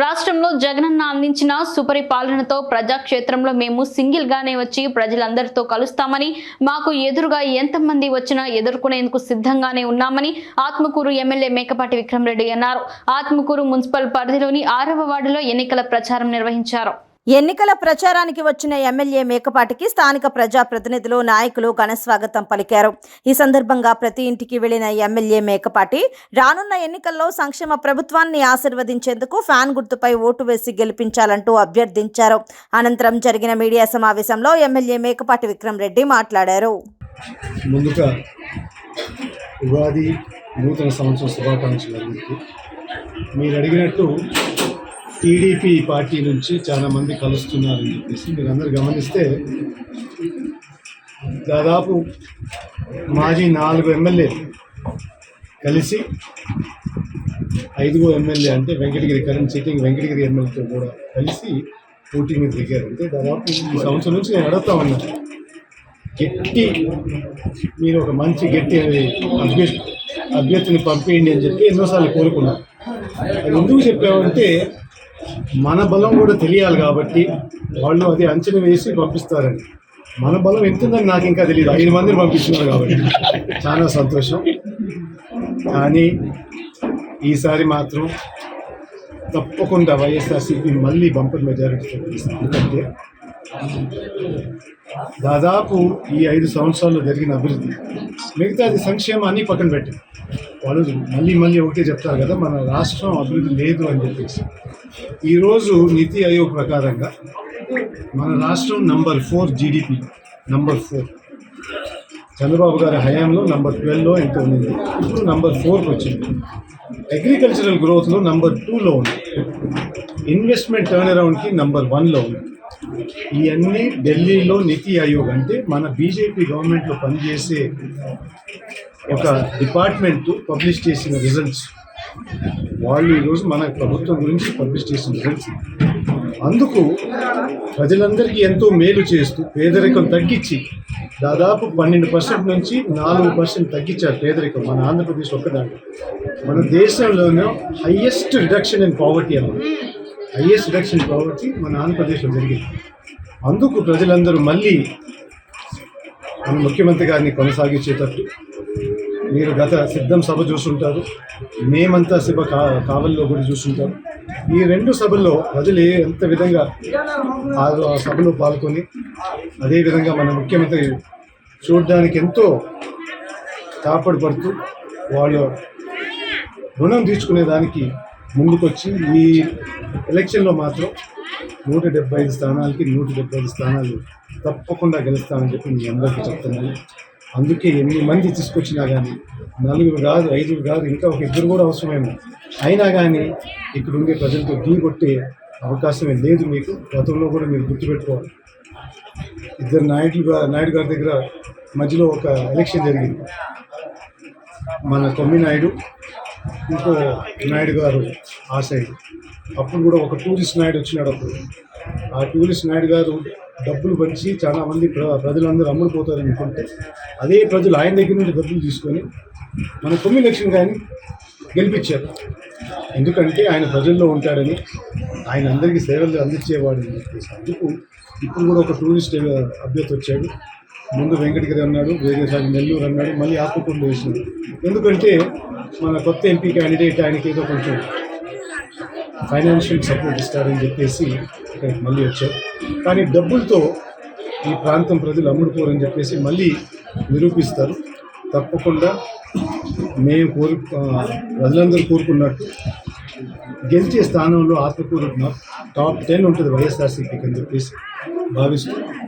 రాష్ట్రంలో జగనన్న అందించిన సుపరిపాలనతో ప్రజాక్షేత్రంలో మేము సింగిల్ గానే వచ్చి ప్రజలందరితో కలుస్తామని మాకు ఎదురుగా ఎంతమంది వచ్చినా ఎదుర్కొనేందుకు సిద్ధంగానే ఉన్నామని ఆత్మకూరు ఎమ్మెల్యే మేకపాటి విక్రమరెడ్డి అన్నారు. ఆత్మకూరు మున్సిపల్ పరిధిలోని ఆరవ వార్డులో ఎన్నికల ప్రచారం నిర్వహించారు. ఎన్నికల ప్రచారానికి వచ్చిన ఎమ్మెల్యే మేకపాటికి స్థానిక ప్రజాప్రతినిధులు నాయకులు ఘనస్వాగతం పలికారు. ఈ సందర్భంగా ప్రతి ఇంటికి వెళ్ళిన ఎమ్మెల్యే మేకపాటి రానున్న ఎన్నికల్లో సంక్షేమ ప్రభుత్వాన్ని ఆశీర్వదించేందుకు ఫ్యాన్ గుర్తుపై ఓటు వేసి గెలిపించాలంటూ అభ్యర్థించారు. అనంతరం జరిగిన మీడియా సమావేశంలో ఎమ్మెల్యే మేకపాటి విక్రమ్ రెడ్డి మాట్లాడారు. ముందుగా ఉగాది నూతన సంవత్సరం శుభాకాంక్షలు మీరు అడిగినట్టు టీడీపీ పార్టీ నుంచి చాలా మంది కలుస్తున్నారని చెప్పేసి మీరు అందరు గమనిస్తే దాదాపు మాజీ నాలుగు ఎమ్మెల్యే కలిసి ఐదుగో ఎమ్మెల్యే అంటే వెంకటగిరి కరెంట్ సిట్టింగ్ వెంకటగిరి ఎమ్మెల్యేతో కూడా కలిసి పోటీ మీద దిగారు. అంటే దాదాపు ఈ సంవత్సరం నుంచి నేను అడుగుతా ఉన్నా గట్టి మీరు ఒక మంచి గట్టి అభ్యర్థి అభ్యర్థిని పంపేయండి అని చెప్పి ఎన్నోసార్లు కోరుకున్నాను అది ఎందుకు చెప్పామంటే మన బలం కూడా తెలియాలి కాబట్టి వాళ్ళు అది అంచనా వేసి పంపిస్తారని. మన బలం ఎంతుందని నాకు ఇంకా తెలియదు ఐదు మందిని పంపిస్తున్నారు కాబట్టి. చాలా సంతోషం. కానీ ఈసారి మాత్రం తప్పకుండా వైఎస్ఆర్సీపీ మళ్ళీ బంపర్ మెజారిటీ ఎందుకంటే దాదాపు ఈ ఐదు సంవత్సరాల్లో జరిగిన అభివృద్ధి మిగతాది సంక్షేమాన్ని పక్కన పెట్టి వాళ్ళు మళ్ళీ మళ్ళీ ఒకటే చెప్తారు కదా మన రాష్ట్రం అభివృద్ధి లేదు అని చెప్పేసి. ఈరోజు నీతి ఆయోగ్ ప్రకారంగా మన రాష్ట్రం number four GDP number four. Chandrababu గారి హయాంలో నంబర్ ట్వెల్వ్లో ఎంత ఉంది. ఇప్పుడు నంబర్ ఫోర్కి వచ్చింది. అగ్రికల్చరల్ గ్రోత్లో నంబర్ టూలో ఉంది. ఇన్వెస్ట్మెంట్ టర్న్ అరౌండ్కి నంబర్ వన్లో ఉంది. ఇవన్నీ ఢిల్లీలో నీతి ఆయోగ్ అంటే మన బీజేపీ గవర్నమెంట్లో పనిచేసే ఒక డిపార్ట్మెంట్ పబ్లిష్ చేసిన రిజల్ట్స్ వాళ్ళు ఈరోజు మన ప్రభుత్వం గురించి పబ్లిష్ చేసిన రిజల్ట్స్ అందుకు ప్రజలందరికీ ఎంతో మేలు చేస్తూ పేదరికం తగ్గించి దాదాపు పన్నెండు పర్సెంట్ నుంచి నాలుగు పర్సెంట్ తగ్గించారు పేదరికం మన ఆంధ్రప్రదేశ్ ఒక్కదాంట్లో. మన దేశంలోనే హయ్యెస్ట్ రిడక్షన్ ఇన్ పావర్టీ అన్నమాట. హయ్యెస్ట్ రిడక్షన్ ఇన్ పావర్టీ మన ఆంధ్రప్రదేశ్లో జరిగింది. అందుకు ప్రజలందరూ మళ్ళీ మన ముఖ్యమంత్రి గారిని కొనసాగించేటట్టు మీరు గత సిద్ధం సభ చూసుంటారు మేమంతా సభ కా కావల్లో కూడా చూసుంటారు ఈ రెండు సభల్లో ప్రజలు ఎంత విధంగా ఆ సభలో పాల్గొని అదేవిధంగా మన ముఖ్యమంత్రి చూడడానికి ఎంతో కాపాడుపడుతూ వాళ్ళు రుణం తీర్చుకునే దానికి ముందుకొచ్చి ఈ ఎలక్షన్లో మాత్రం నూట డెబ్బై ఐదు స్థానాలకి నూట డెబ్బై ఐదు స్థానాలు తప్పకుండా గెలుస్తామని చెప్పి మీ అందరికీ చెప్తున్నాను. అందుకే ఎన్ని మంది తీసుకొచ్చినా కానీ నలుగురు కాదు ఐదుగురు కాదు ఇంకా ఒక ఇద్దరు కూడా అవసరమేమో. అయినా కానీ ఇక్కడ ఉండే ప్రజలతో ఢీ కొట్టే అవకాశమే లేదు మీకు. గతంలో కూడా మీరు గుర్తుపెట్టుకోవాలి. ఇద్దరు నాయుడు నాయుడు గారి దగ్గర మధ్యలో ఒక ఎలక్షన్ జరిగింది. మన తొమ్మిది నాయుడు ఇంకో నాయుడు గారు ఆ సైడ్. అప్పుడు కూడా ఒక టూరిస్ట్ నాయుడు వచ్చినాడు అప్పుడు. ఆ టూరిస్ట్ నాయుడు గారు డబ్బులు వచ్చి చాలామంది ప్ర- ప్రజలందరూ అమ్ముడుపోతారు అనుకుంటే అదే ప్రజలు ఆయన దగ్గర నుండి డబ్బులు తీసుకొని మన తొమ్మిది లక్షలు కానీ గెలిపించారు. ఎందుకంటే ఆయన ప్రజల్లో ఉంటాడని ఆయన అందరికీ సేవలు అందించేవాడు అని చెప్పేసి అందుకు ఇప్పుడు కూడా ఒక టూరిస్ట్ అభ్యర్థి వచ్చాడు. ముందు వెంకటగిరి అన్నాడు వేరేసారి నెల్లూరు అన్నాడు మళ్ళీ ఆత్మకూరులో వేసినాడు. ఎందుకంటే మన కొత్త ఎంపీ క్యాండిడేట్ ఆయనకి ఏదో కొంచెం ఫైనాన్షియల్ సపోర్ట్ ఇస్తారని చెప్పేసి ఇక్కడికి మళ్ళీ వచ్చారు. కానీ డబ్బులతో ఈ ప్రాంతం ప్రజలు అమ్ముడుకోరని చెప్పేసి మళ్ళీ నిరూపిస్తారు. తప్పకుండా మేము కోరు ప్రజలందరూ కోరుకున్నట్టు గెలిచే స్థానంలో ఆత్మకూరు టాప్ టెన్ ఉంటుంది వైఎస్ఆర్సీపీకి అని చెప్పేసి భావిస్తూ